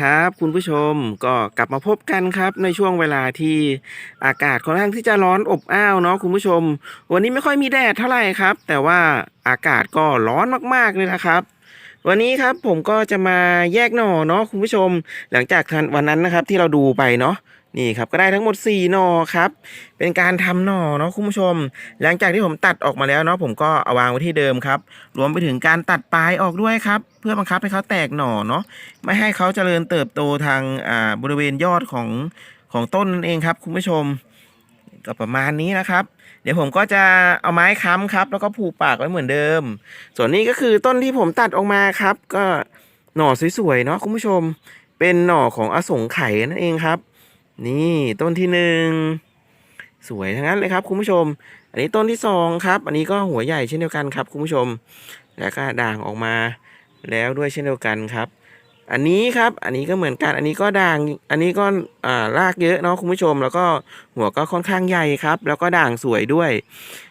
ครับ คุณผู้ชมก็กลับมาพบกันครับ ในช่วงเวลาที่อากาศค่อนข้างที่จะร้อนอบอ้าวเนาะคุณผู้ชม วันนี้ไม่ค่อยมีแดดเท่าไหร่ครับ แต่ว่าอากาศก็ร้อนมากๆเลยนะครับ วันนี้ครับผมก็จะมาแยกหน่อเนาะคุณผู้ชม หลังจากวันนั้นนะครับที่เราดูไปเนาะ นี่ครับก็ได้ทั้งหมด4หน่อครับเป็นการทำหน่อเนาะคุณผู้ชม หลังจากที่ผมตัดออกมาแล้วเนาะผมก็เอาวางไว้ที่เดิมครับ รวมไปถึงการตัดปลายออกด้วยครับ เพื่อบังคับให้เขาแตกหน่อเนาะไม่ให้เขาเจริญเติบโตทางอ่าบริเวณยอดของของต้นนั่นเองครับ คุณผู้ชมก็ประมาณนี้นะครับ เดี๋ยวผมก็จะเอาไม้ค้ำครับ แล้วก็ผูกปากไว้เหมือนเดิม ส่วนนี้ก็คือต้นที่ผมตัดออกมาครับ ก็หน่อสวยๆเนาะคุณผู้ชม เป็นหน่อของอสงไขยนั่นเองครับ นี่ต้นที่หนึ่งสวยทั้งนั้นเลยครับคุณผู้ชม อันนี้ต้นที่สองครับ อันนี้ก็หัวใหญ่เช่นเดียวกันครับคุณผู้ชม แล้วก็ด่างออกมาแล้วด้วยเช่นเดียวกันครับ อันนี้ครับ อันนี้ก็เหมือนกัน อันนี้ก็ด่าง อันนี้ก็อ่ารากเยอะเนาะคุณผู้ชม แล้วก็หัวก็ค่อนข้างใหญ่ครับ แล้วก็ด่างสวยด้วย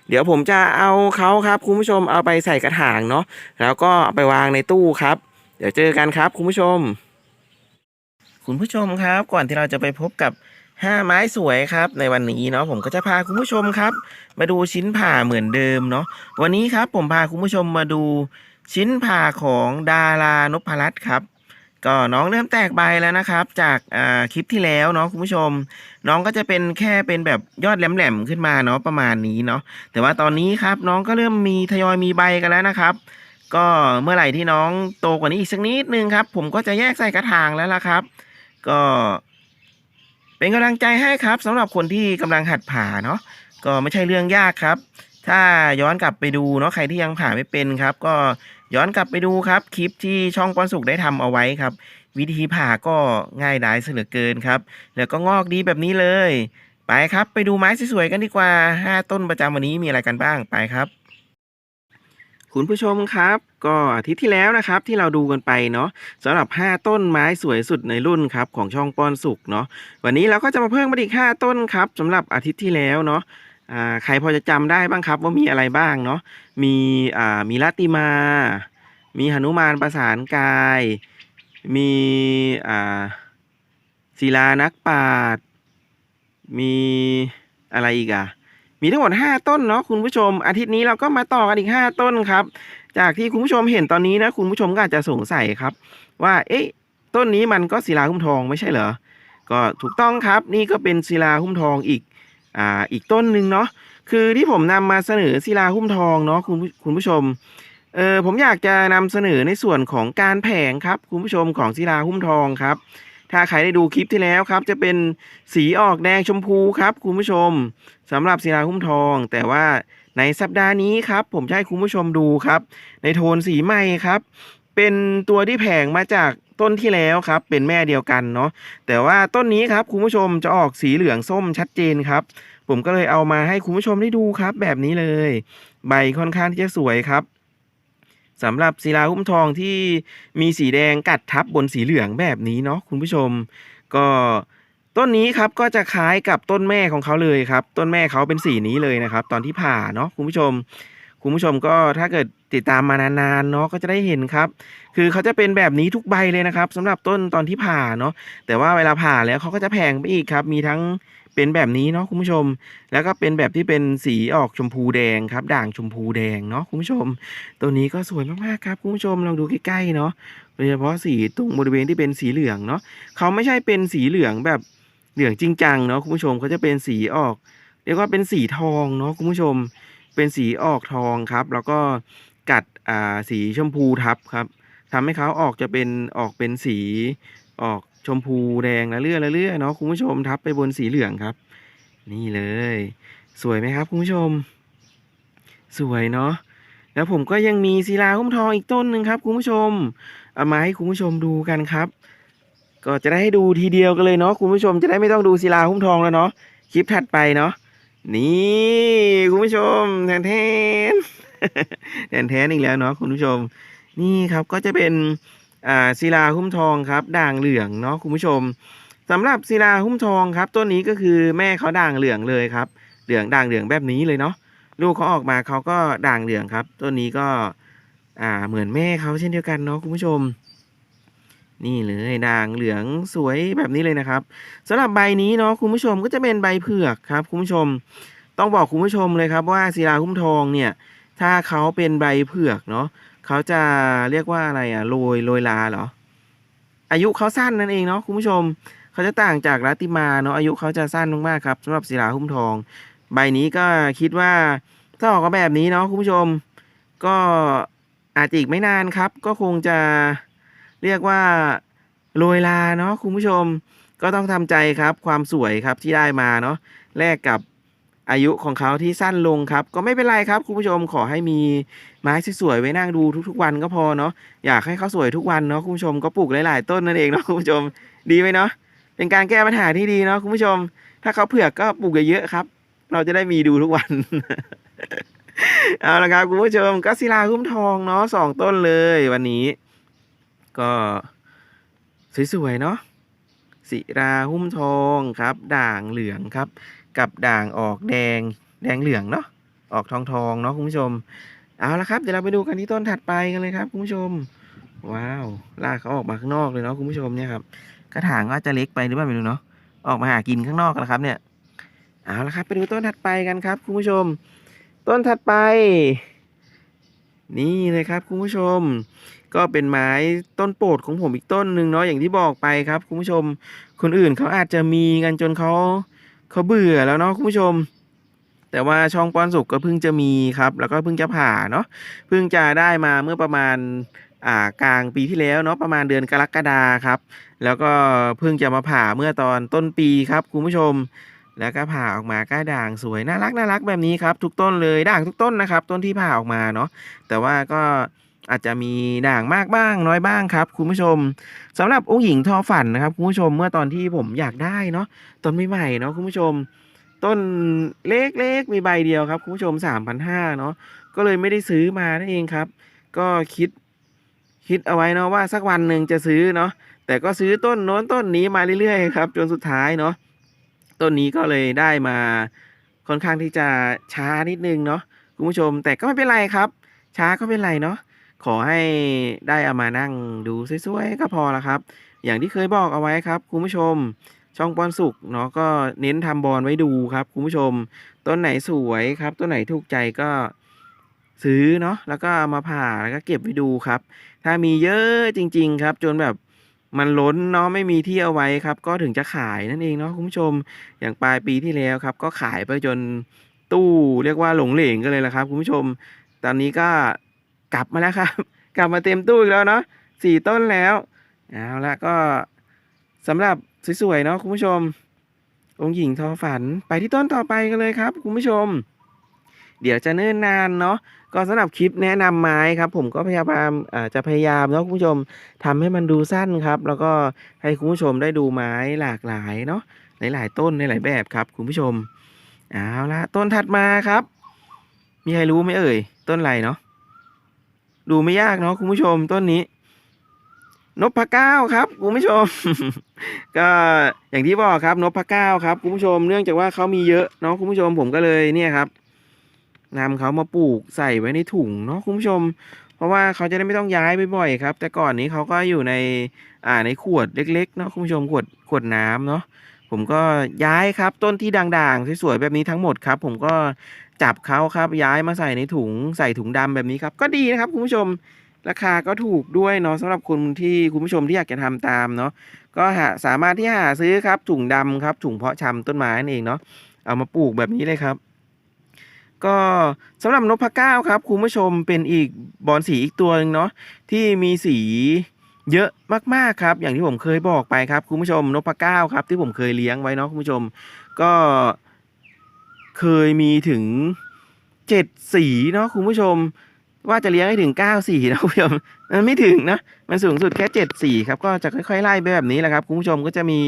เดี๋ยวผมจะเอาเขาครับคุณผู้ชมเอาไปใส่กระถางเนาะ แล้วก็เอาไปวางในตู้ครับ เดี๋ยวเจอกันครับคุณผู้ชม คุณผู้ชมครับ ก่อนที่เราจะไปพบกับห้าไม้สวยครับ ในวันนี้เนาะผมก็จะพาคุณผู้ชมครับ มาดูชิ้นผ่าเหมือนเดิมเนาะวันนี้ครับผมพาคุณผู้ชมมาดูชิ้นผ่าของดารานพรัตน์ครับก็น้องเริ่มแตกใบแล้วนะครับ จากคลิปที่แล้วเนาะคุณผู้ชม น้องก็จะเป็นแค่เป็นแบบยอดแหลมๆขึ้นมาเนาะประมาณนี้เนาะแต่ว่าตอนนี้ครับน้องก็เริ่มมีทยอยมีใบกันแล้วนะครับ ก็เมื่อไหร่ที่น้องโตกว่านี้อีกสักนิดนึงครับ ผมก็จะแยกใส่กระถางแล้วล่ะครับ ก็เป็นกำลังใจให้ครับสำหรับคนที่กำลังหัดผ่าเนาะก็ไม่ใช่เรื่องยากครับ ถ้าย้อนกลับไปดูเนาะใครที่ยังผ่าไม่เป็นครับ ก็ย้อนกลับไปดูครับ คลิปที่ช่องป้อนสุกได้ทำเอาไว้ครับ วิธีผ่าก็ง่ายดายเสลือเกินครับ แล้วก็งอกดีแบบนี้เลย ไปครับ ไปดูไม้สวยๆกันดีกว่าห้าต้นประจำวันนี้มีอะไรกันบ้างไปครับ คุณผู้ชมครับ ก็อาทิตย์ที่แล้วนะครับที่เราดูกันไปเนาะสำหรับ 5 ต้นไม้สวยสุดในรุ่นครับของช่องป้อนสุกเนาะวันนี้เราก็จะมาเพิ่มมาอีก 5 ต้นครับสำหรับอาทิตย์ที่แล้วเนาะอ่าใครพอจะจำได้บ้างครับว่ามีอะไรบ้างเนาะมีอ่ามีลัตติมา มีหนุมานประสานกาย มีอ่าศิลานักปราชญ์มีอะไรอีกอะ มีทั้งหมด 5 ต้นเนาะคุณผู้ชม อาทิตย์นี้เราก็มาต่อกันอีก 5 ต้นครับ จากที่คุณผู้ชมเห็นตอนนี้นะคุณผู้ชมก็อาจจะสงสัยครับ ว่าเอ๊ะต้นนี้มันก็ศิลาหุ้มทองไม่ใช่เหรอ ก็ถูกต้องครับนี่ก็เป็นศิลาหุ้มทองอีกอ่าอีกต้นหนึ่งเนาะคือที่ผมนำมาเสนอศิลาหุ้มทองเนาะคุณผู้คุณผู้ชมเออผมอยากจะนำเสนอในส่วนของการแผงครับคุณผู้ชมของศิลาหุ้มทองครับ ถ้าใครได้ดูคลิปที่แล้วครับ จะเป็นสีออกแดงชมพูครับคุณผู้ชมสำหรับศิลาหุ้มทอง แต่ว่าในสัปดาห์นี้ครับ ผมจะให้คุณผู้ชมดูครับ ในโทนสีใหม่ครับ เป็นตัวที่แผงมาจากต้นที่แล้วครับ เป็นแม่เดียวกันเนาะแต่ว่าต้นนี้ครับคุณผู้ชมจะออกสีเหลืองส้มชัดเจนครับ ผมก็เลยเอามาให้คุณผู้ชมได้ดูครับ แบบนี้เลย ใบค่อนข้างที่จะสวยครับ สำหรับศิลาหุ้มทองที่มีสีแดงกัดทับบนสีเหลืองแบบนี้เนาะคุณผู้ชม ก็ต้นนี้ครับก็จะคล้ายกับต้นแม่ของเขาเลยครับ ต้นแม่เขาเป็นสีนี้เลยนะครับ ตอนที่ผ่าเนาะคุณผู้ชม คุณผู้ชมก็ถ้าเกิดติดตามมานานๆเนาะก็จะได้เห็นครับ คือเขาจะเป็นแบบนี้ทุกใบเลยนะครับสำหรับต้นตอนที่ผ่าเนาะแต่ว่าเวลาผ่าแล้วเขาก็จะแพงไปอีกครับ มีทั้ง เป็นแบบนี้เนาะคุณผู้ชม แล้วก็เป็นแบบที่เป็นสีออกชมพูแดงครับ ด่างชมพูแดงเนาะคุณผู้ชม ตัวนี้ก็สวยมากๆครับคุณผู้ชมลองดูใกล้ๆเนาะโดยเฉพาะสีตรงบริเวณที่เป็นสีเหลืองเนาะเขาไม่ใช่เป็นสีเหลืองแบบเหลืองจริงจังเนาะคุณผู้ชมเขาจะเป็นสีออกเรียกว่าเป็นสีทองเนาะคุณผู้ชม เป็นสีออกทองครับ แล้วก็กัดอ่าสีชมพูทับครับทำให้เขาออกจะเป็นออกเป็นสีออก ชมพูแดงละเลื่อละเลื่อเนาะคุณผู้ชมทับไปบนสีเหลืองครับ นี่เลย สวยไหมครับคุณผู้ชม สวยเนาะแล้วผมก็ยังมีศิลาหุ้มทองอีกต้นหนึ่งครับคุณผู้ชมเอามาให้คุณผู้ชมดูกันครับ ก็จะได้ให้ดูทีเดียวกันเลยเนาะคุณผู้ชมจะได้ไม่ต้องดูศิลาหุ้มทองแล้วเนาะคลิปถัดไปเนาะนี่คุณผู้ชมแทนแทนแทนแทนอีกแล้วเนาะคุณผู้ชม นี่ครับก็จะเป็น อ่าศิลาหุ้มทองครับ ด่างเหลืองเนาะคุณผู้ชมสำหรับศิลาหุ้มทองครับต้นนี้ก็คือแม่เขาด่างเหลืองเลยครับ เหลืองด่างเหลืองแบบนี้เลยเนาะลูกเขาออกมาเขาก็ด่างเหลืองครับต้นนี้ก็อ่าเหมือนแม่เขาเช่นเดียวกันเนาะคุณผู้ชม นี่เลยด่างเหลืองสวยแบบนี้เลยนะครับสำหรับใบนี้เนาะคุณผู้ชมก็จะเป็นใบเผือกครับคุณผู้ชม ต้องบอกคุณผู้ชมเลยครับว่าศิลาหุ้มทองเนี่ย ถ้าเขาเป็นใบเผือกเนาะ เขาจะเรียกว่าอะไรอะโรยโรยลาเหรอ อายุเขาสั้นนั่นเองเนาะคุณผู้ชม เขาจะต่างจากรัตติมาเนาะอายุเขาจะสั้นมากๆครับสำหรับศิลาหุ้มทอง ใบนี้ก็คิดว่าถ้าออกมาแบบนี้เนาะคุณผู้ชม ก็อาจจะอีกไม่นานครับ ก็คงจะเรียกว่าโรยลาเนาะคุณผู้ชม ก็ต้องทำใจครับความสวยครับที่ได้มาเนาะแลกกับ อายุของเขาที่สั้นลงครับ ก็ไม่เป็นไรครับคุณผู้ชมขอให้มีไม้สวยๆไว้นั่งดูทุกๆวันก็พอเนาะอยากให้เขาสวยทุกวันเนาะคุณผู้ชมก็ปลูกหลายๆต้นนั่นเองเนาะคุณผู้ชมดีไหมเนาะเป็นการแก้ปัญหาที่ดีเนาะคุณผู้ชม ถ้าเขาเผือกก็ปลูกเยอะๆครับ เราจะได้มีดูทุกวันเอาละครับคุณผู้ชมก็ศิลาหุ้มทองเนาะสองต้นเลยวันนี้ ก็สวยๆเนาะศิลาหุ้มทองครับ ด่างเหลืองครับ กับด่างออกแดงแดงเหลืองเนาะออกทองทองเนาะคุณผู้ชม เอาละครับเดี๋ยวเราไปดูกันที่ต้นถัดไปกันเลยครับคุณผู้ชม ว้าวลากเขาออกมาข้างนอกเลยเนาะคุณผู้ชมเนี่ยครับกระถางก็จะเล็กไปหรือเปล่าไม่รู้เนาะออกมาหากินข้างนอกแล้วครับเนี่ยเอาละครับไปดูต้นถัดไปกันครับคุณผู้ชม ต้นถัดไป นี่เลยครับคุณผู้ชม ก็เป็นไม้ต้นโปรดของผมอีกต้นหนึ่งเนาะอย่างที่บอกไปครับคุณผู้ชม คนอื่นเขาอาจจะมีกันจนเขา เขาเบื่อแล้วเนาะคุณผู้ชม แต่ว่าช่องป้อนสุกก็เพิ่งจะมีครับ แล้วก็เพิ่งจะผ่าเนาะเพิ่งจะได้มาเมื่อประมาณอ่ากลางปีที่แล้วเนาะประมาณเดือนกรกฎาครับ แล้วก็เพิ่งจะมาผ่าเมื่อตอนต้นปีครับคุณผู้ชม แล้วก็ผ่าออกมาก็ด่างสวยน่ารักน่ารักแบบนี้ครับ ทุกต้นเลยด่างทุกต้นนะครับ ต้นที่ผ่าออกมาเนาะแต่ว่าก็ อาจจะมีด่างมากบ้างน้อยบ้างครับ คุณผู้ชมสำหรับองค์หญิงทอฝันนะครับคุณผู้ชมเมื่อตอนที่ผมอยากได้เนาะต้นใหม่ๆเนาะคุณผู้ชม ต้นเล็กๆมีใบเดียวครับคุณผู้ชมสามพันห้าเนาะก็เลยไม่ได้ซื้อมานั่นเองครับ ก็คิดคิดเอาไว้เนาะว่าสักวันหนึ่งจะซื้อเนาะแต่ก็ซื้อต้นโน้นต้นนี้มาเรื่อยๆครับ จนสุดท้ายเนาะต้นนี้ก็เลยได้มาค่อนข้างที่จะช้านิดนึงเนาะคุณผู้ชมแต่ก็ไม่เป็นไรครับ ช้าก็เป็นไรเนาะ ขอให้ได้เอามานั่งดูสวยๆก็พอละครับ อย่างที่เคยบอกเอาไว้ครับคุณผู้ชม ช่องปอนสุกเนาะก็เน้นทำบอลไว้ดูครับคุณผู้ชม ต้นไหนสวยครับต้นไหนถูกใจก็ซื้อเนาะแล้วก็เอามาผ่าแล้วก็เก็บไว้ดูครับ ถ้ามีเยอะจริง ๆ ครับ จนแบบมันล้นเนาะไม่มีที่เอาไว้ครับ ก็ถึงจะขายนั่นเองเนาะคุณผู้ชมอย่างปลายปีที่แล้วครับ ก็ขายไปจนตู้เรียกว่าหลงเหลงกันเลยละครับ คุณผู้ชม ตอนนี้ก็ กลับมาแล้วครับ กลับมาเต็มตู้อีกแล้วเนาะสี่ต้นแล้วเอาละก็สำหรับสวยๆเนาะคุณผู้ชม องค์หญิงทอฝันไปที่ต้นต่อไปกันเลยครับ คุณผู้ชม เดี๋ยวจะเนิ่นนานเนาะก็สำหรับคลิปแนะนำไม้ครับ ผมก็พยายามจะพยายามเนาะคุณผู้ชมทำให้มันดูสั้นครับ แล้วก็ให้คุณผู้ชมได้ดูไม้หลากหลายเนาะหลายๆต้นในหลายแบบครับ คุณผู้ชมเอาละต้นถัดมาครับ มีใครรู้ไหมเอ่ย ต้นอะไรเนาะ ดูไม่ยากเนาะคุณผู้ชมต้นนี้ นพเก้าครับคุณผู้ชม ก็อย่างที่บอกครับนพเก้าครับคุณผู้ชมเนื่องจากว่าเขามีเยอะเนาะคุณผู้ชมผมก็เลยเนี่ยครับนำเขามาปลูกใส่ไว้ในถุงเนาะคุณผู้ชม เพราะว่าเขาจะได้ไม่ต้องย้ายบ่อยๆครับ แต่ก่อนนี้เขาก็อยู่ในอ่าในขวดเล็ก ๆ เนาะคุณผู้ชมขวดขวดน้ำเนาะผมก็ย้ายครับต้นที่ด่างๆสวยๆแบบนี้ทั้งหมดครับ ผมก็ จับเขาครับย้ายมาใส่ในถุงใส่ถุงดำแบบนี้ครับ ก็ดีนะครับคุณผู้ชมราคาก็ถูกด้วยเนาะสำหรับคุณที่คุณผู้ชมที่อยากจะทำตามเนาะก็หาสามารถที่หาซื้อครับถุงดำครับถุงเพาะชำต้นไม้นั่นเองเนาะเอามาปลูกแบบนี้เลยครับ ก็สำหรับนพเก้าครับคุณผู้ชมเป็นอีกบอนสีอีกตัวหนึงเนาะที่มีสีเยอะมากๆครับ อย่างที่ผมเคยบอกไปครับคุณผู้ชมนพเก้าครับ ที่ผมเคยเลี้ยงไว้เนาะคุณผู้ชม ก็ เคยมีถึงเจ็ดสีเนาะคุณผู้ชม ว่าจะเลี้ยงให้ถึงเก้าสีนะคุณผู้ชมมันไม่ถึงนะ มันสูงสุดแค่เจ็ดสีครับ ก็จะค่อยๆไล่ไปแบบนี้แหละครับ คุณผู้ชมก็จะมี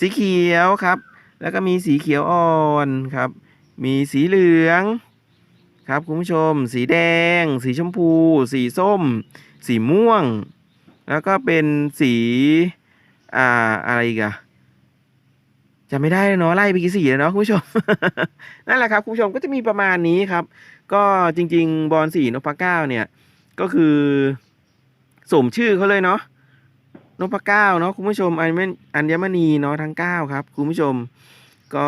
สีเขียวครับ แล้วก็มีสีเขียวอ่อนครับ มีสีเหลืองครับคุณผู้ชม สีแดง สีชมพู สีส้ม สีม่วง แล้วก็เป็นสีอ่าอะไรกอะ จะไม่ได้เนาะไล่ไปกี่สีแล้วเนาะคุณผู้ชม นั่นแหละครับคุณผู้ชมก็จะมีประมาณนี้ครับ ก็จริง ๆ บอลสีนพเก้าเนี่ย ก็คือสมชื่อเขาเลยเนาะนพเก้าเนาะคุณผู้ชมอัญมณอัญมณีเนาะทั้งเก้าครับคุณผู้ชม ก็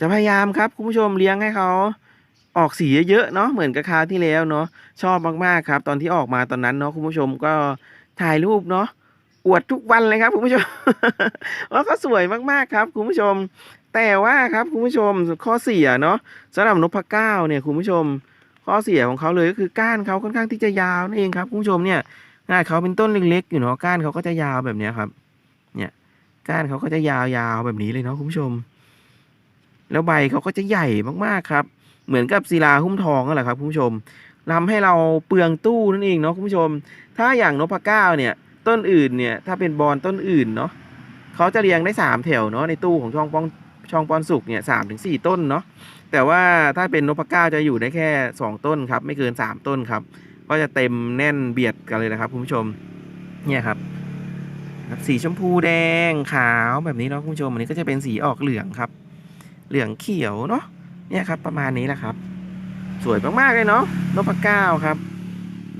จะพยายามครับคุณผู้ชมเลี้ยงให้เขาออกสีเยอะๆเนาะเหมือนกับคราวที่แล้วเนาะชอบมากๆครับ ตอนที่ออกมาตอนนั้นเนาะคุณผู้ชมก็ถ่ายรูปเนาะ อวดทุกวันเลยครับคุณผู้ชมว่าเขาสวยมากๆครับคุณผู้ชม แต่ว่าครับคุณผู้ชมข้อเสียเนาะสำหรับนพเก้าเนี่ยคุณผู้ชม ข้อเสียของเขาเลยก็คือก้านเขาค่อนข้างที่จะยาวนั่นเองครับคุณผู้ชมเนี่ยงานเขาเป็นต้นเล็กๆอยู่เนาะก้านเขาก็จะยาวแบบนี้ครับ เนี่ยก้านเขาก็จะยาวๆแบบนี้เลยเนาะคุณผู้ชม แล้วใบเขาก็จะใหญ่มากๆครับ เหมือนกับศิลาหุ้มทองนั่นแหละครับคุณผู้ชมทำให้เราเปลืองตู้นั่นเองเนาะคุณผู้ชม ถ้าอย่างนพเก้าเนี่ย ต้นอื่นเนี่ยถ้าเป็นบอลต้นอื่นเนาะเขาจะเรียงได้สามแถวเนาะในตู้ของช่องป้องช่องปอนสุกเนี่ยสามถึงสี่ต้นเนาะแต่ว่าถ้าเป็นนพเก้าจะอยู่ได้แค่สองต้นครับ ไม่เกินสามต้นครับ ก็จะเต็มแน่นเบียดกันเลยนะครับคุณผู้ชมเนี่ยครับสีชมพูแดงขาวแบบนี้เนาะคุณผู้ชมอันนี้ก็จะเป็นสีออกเหลืองครับ เหลืองเขียวเนาะเนี่ยครับประมาณนี้แหละครับ สวยมากๆเลยเนาะนพเก้าครับ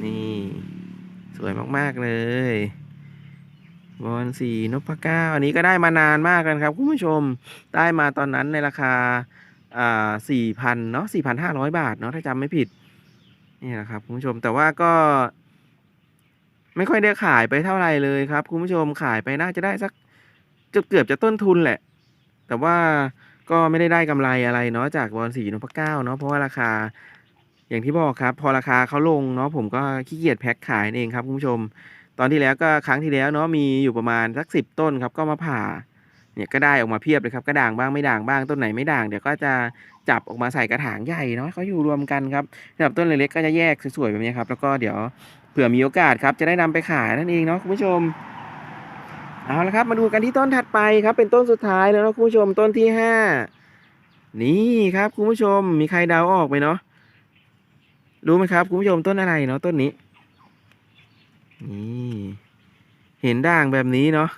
นี่ วยมาก ๆ เลยบอลสีนพเก้าอันนี้ก็ได้มานานมากกันครับคุณผู้ชมได้มาตอนนั้นในราคาอ่าสี่พันเนาะสี่พันห้าร้อยบาทเนาะถ้าจำไม่ผิด นี่แหละครับคุณผู้ชมแต่ว่าก็ ไม่ค่อยได้ขายไปเท่าไหร่เลยครับคุณผู้ชมขายไปน่าจะได้สักเกือบเกือบจะต้นทุนแหละ แต่ว่าก็ไม่ได้ได้กำไรอะไรเนาะจากบอลสีนพเก้าเนาะเพราะว่าราคา อย่างที่บอกครับ พอราคาเขาลงเนาะผมก็ขี้เกียจแพ็คขายนั่นเองครับคุณผู้ชม ตอนที่แล้วก็ครั้งที่แล้วเนาะมีอยู่ประมาณสักสิบต้นครับก็มาผ่าเนี่ยก็ได้ออกมาเพียบเลยครับก็ด่างบ้างไม่ด่างบ้างต้นไหนไม่ด่างเดี๋ยวก็จะจับออกมาใส่กระถางใหญ่เนาะเขาอยู่รวมกันครับสำหรับต้นเล็กๆก็จะแยกสวยๆแบบนี้ครับ แล้วก็เดี๋ยวเผื่อมีโอกาสครับจะได้นำไปขายนั่นเองเนาะคุณผู้ชมเอาละครับมาดูกันที่ต้นถัดไปครับ เป็นต้นสุดท้ายแล้วเนาะคุณผู้ชมต้นที่ห้านี่ครับคุณผู้ชมมีใครเดาออกไหมเนาะ รู้ไหมครับคุณผู้ชมต้นอะไรเนาะต้นนี้นี่เห็นด่างแบบนี้เนาะ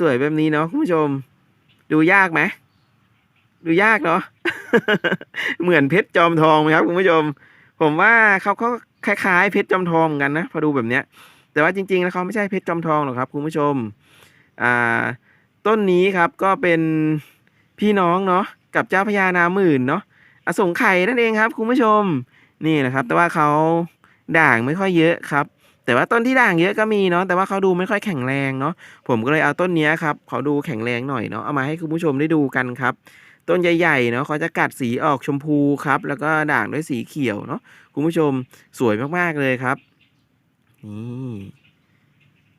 สวยๆแบบนี้เนาะคุณผู้ชม ดูยากไหมดูยากเนาะเหมือนเพชรจอมทองไหมครับคุณผู้ชม ผมว่าเขาเขาคล้ายๆเพชรจอมทองกันนะพอดูแบบเนี้ย แต่ว่าจริงๆแล้วเขาไม่ใช่เพชรจอมทองหรอกครับคุณผู้ชมอ่าต้นนี้ครับก็เป็นพี่น้องเนาะกับเจ้าพญานาหมื่นเนาะอสงไข่นั่นเองครับคุณผู้ชม นี่แหละครับ แต่ว่าเขาด่างไม่ค่อยเยอะครับ แต่ว่าต้นที่ด่างเยอะก็มีเนาะแต่ว่าเขาดูไม่ค่อยแข็งแรงเนาะผมก็เลยเอาต้นนี้ครับเขาดูแข็งแรงหน่อยเนาะเอามาให้คุณผู้ชมได้ดูกันครับต้นใหญ่ๆเนาะเขาจะกัดสีออกชมพูครับ แล้วก็ด่างด้วยสีเขียวเนาะคุณผู้ชมสวยมากๆเลยครับนี่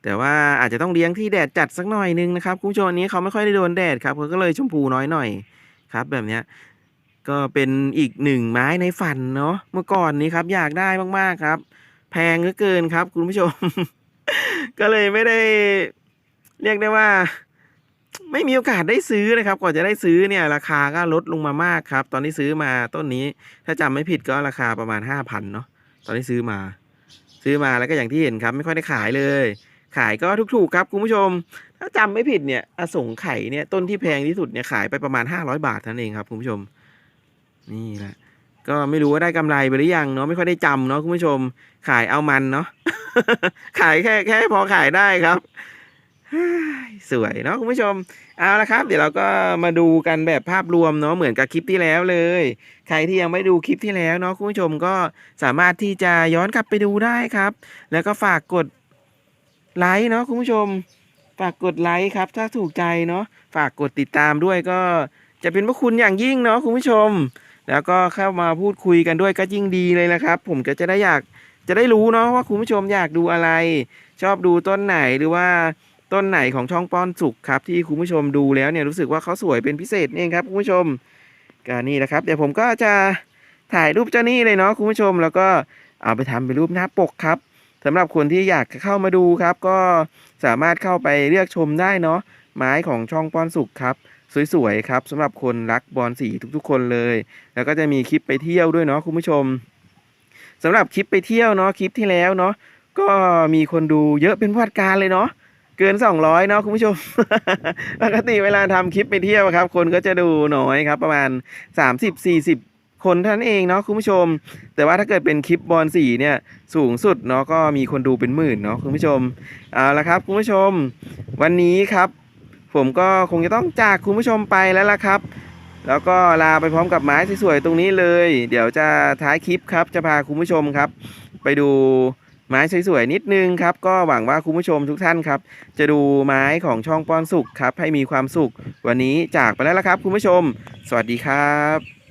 แต่ว่าอาจจะต้องเลี้ยงที่แดดจัดสักหน่อยนึงนะครับคุณผู้ชมอันนี้เขาไม่ค่อยได้โดนแดดครับเขาก็เลยชมพูน้อยหน่อยครับ แบบเนี้ย ก็เป็นอีกหนึ่งไม้ในฝันเนาะเมื่อก่อนนี้ครับ อยากได้มากๆครับ แพงเหลือเกินครับ คุณผู้ชม ก็เลยไม่ได้เรียกได้ว่า ไม่มีโอกาสได้ซื้อนะครับกว่าจะได้ซื้อเนี่ย ราคาก็ลดลงมามากครับ ตอนที่ซื้อมาต้นนี้ ถ้าจำไม่ผิดก็ราคาประมาณห้าพันเนาะตอนที่ซื้อมา ซื้อมาแล้วก็อย่างที่เห็นครับ ไม่ค่อยได้ขายเลย ขายก็ถูกๆครับคุณผู้ชม ถ้าจำไม่ผิดเนี่ยอสงไข่เนี่ยต้นที่แพงที่สุดเนี่ยขายไปประมาณห้าร้อยบาทเท่านั้นเองครับคุณผู้ชม นี่แหละก็ไม่รู้ว่าได้กำไรไปหรือยังเนาะไม่ค่อยได้จำเนาะคุณผู้ชม ขายเอามันเนาะขายแค่แค่พอขายได้ครับสวยเนาะคุณผู้ชมเอาละครับ เดี๋ยวเราก็มาดูกันแบบภาพรวมเนาะเหมือนกับคลิปที่แล้วเลย ใครที่ยังไม่ดูคลิปที่แล้วเนาะคุณผู้ชมก็สามารถที่จะย้อนกลับไปดูได้ครับ แล้วก็ฝากกดไลค์เนาะคุณผู้ชม ฝากกดไลค์ครับ ถ้าถูกใจเนาะฝากกดติดตามด้วยก็จะเป็นพระคุณอย่างยิ่งเนาะคุณผู้ชม แล้วก็เข้ามาพูดคุยกันด้วยก็ยิ่งดีเลยนะครับ ผมก็จะได้อยากจะได้รู้เนาะว่าคุณผู้ชมอยากดูอะไร ชอบดูต้นไหนหรือว่าต้นไหนของช่องป้อนสุกครับ ที่คุณผู้ชมดูแล้วเนี่ยรู้สึกว่าเขาสวยเป็นพิเศษเองครับคุณผู้ชมก็นี่แหละครับ เดี๋ยวผมก็จะถ่ายรูปเจ้านี่เลยเนาะคุณผู้ชม แล้วก็เอาไปทำเป็นรูปหน้าปกครับสำหรับคนที่อยากเข้ามาดูครับ ก็สามารถเข้าไปเลือกชมได้เนาะไม้ของช่องป้อนสุกครับ สวยๆครับสำหรับคนรักบอลสีทุกๆ คนเลย แล้วก็จะมีคลิปไปเที่ยวด้วยเนาะคุณผู้ชมสำหรับคลิปไปเที่ยวเนาะคลิปที่แล้วเนาะก็มีคนดูเยอะเป็นพวัดการเลยเนาะเกิน 200 เนาะคุณผู้ชม ปกติเวลาทำคลิปไปเที่ยวครับ คนก็จะดูน้อยครับ ประมาณ 30-40 คนเท่านั้นเองเนาะคุณผู้ชม แต่ว่าถ้าเกิดเป็นคลิปบอลสีเนี่ยสูงสุดเนาะก็มีคนดูเป็นหมื่นเนาะคุณผู้ชมเอาละครับคุณผู้ชม วันนี้ครับ ผมก็คงจะต้องจากคุณผู้ชมไปแล้วล่ะครับ แล้วก็ลาไปพร้อมกับไม้สวยๆตรงนี้เลย เดี๋ยวจะท้ายคลิปครับ จะพาคุณผู้ชมครับ ไปดูไม้สวยๆนิดนึงครับ ก็หวังว่าคุณผู้ชมทุกท่านครับ จะดูไม้ของช่องป้อนสุขครับ ให้มีความสุข วันนี้จากไปแล้วล่ะครับ คุณผู้ชม สวัสดีครับ